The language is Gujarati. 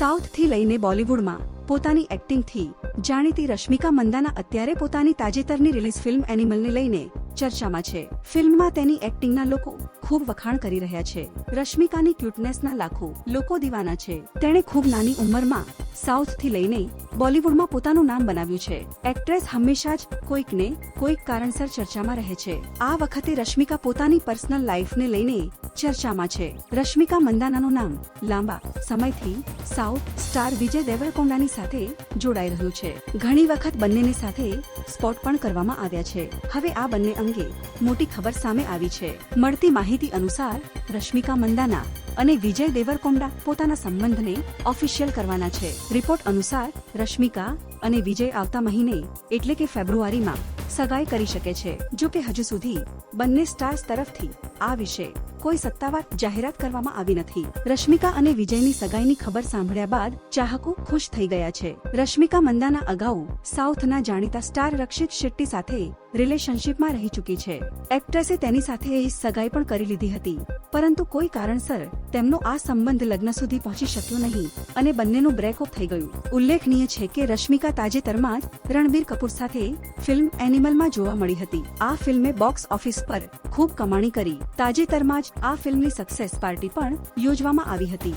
સાઉથથી લઈને બોલિવૂડમાં પોતાની એક્ટિંગથી જાણીતી રશ્મિકા મંદાના અત્યારે પોતાની તાજેતરની રિલીઝ ફિલ્મ એનિમલને લઈને ચર્ચામાં છે. ફિલ્મમાં તેની એક્ટિંગના લોકો ખૂબ વખાણ કરી રહ્યા છે. રશ્મિકાની ક્યુટનેસના લાખો લોકો દીવાના છે. તેણે ખૂબ નાની ઉંમરમાં સાઉથથી લઈને બોલિવૂડમાં પોતાનું નામ બનાવ્યું છે. એક્ટ્રેસ હંમેશા જ કોઈકને કોઈક કારણસર ચર્ચામાં રહે છે. આ વખતે રશ્મિકા પોતાની પર્સનલ લાઈફને લઈને ચર્ચામાં છે. રશ્મિકા મંદાનાનું નામ લાંબા સમયથી સાઉથ સ્ટાર વિજય દેવરકોંડાની સાથે જોડાઈ રહ્યું છે. ઘણી વખત બંનેની સાથે સ્પોટ પણ કરવામાં આવ્યા છે. હવે આ બંને અંગે મોટી ખબર સામે આવી છે. મળતી માહિતી અનુસાર, રશ્મિકા મંદાના અને વિજય દેવરકોંડા પોતાના સંબંધને ઓફિશિયલ કરવાના છે. રિપોર્ટ અનુસાર, રશ્મિકા અને વિજય આવતા મહિને, એટલે કે ફેબ્રુઆરીમાં, સગાઈ કરી શકે છે. જો કે હજુ સુધી, બંને સ્ટાર્સ તરફથી, આ વિશે, કોઈ સત્તાવાર જાહેરાત કરવામાં આવી નથી. રશ્મિકા અને વિજયની સગાઈની ખબર સાંભળ્યા બાદ, ચાહકો ખુશ થઈ ગયા છે. રશ્મિકા મંદાના અગાઉ, સાઉથના જાણીતા સ્ટાર રક્ષિત શેટ્ટી સાથે, રિલેશનશિપમાં રહી ચૂકી છે. એક્ટ્રેસે તેની સાથે સગાઈ પણ કરી લીધી હતી. પરંતુ કોઈ કારણસર, તેમનો આ સંબંધ લગ્ન સુધી પહોંચી શક્યો નહીં, અને બંનેનું બ્રેકઅપ થઈ ગયું. ઉલ્લેખનીય છે કે રશ્મિકા તાજેતરમાં જ રણબીર કપૂર સાથે ફિલ્મ એનિમલમાં જોવા મળી હતી. આ ફિલ્મે બોક્સ ઓફિસ પર ખૂબ કમાણી કરી. તાજેતરમાં જ આ ફિલ્મની સક્સેસ પાર્ટી પણ યોજવામાં આવી હતી.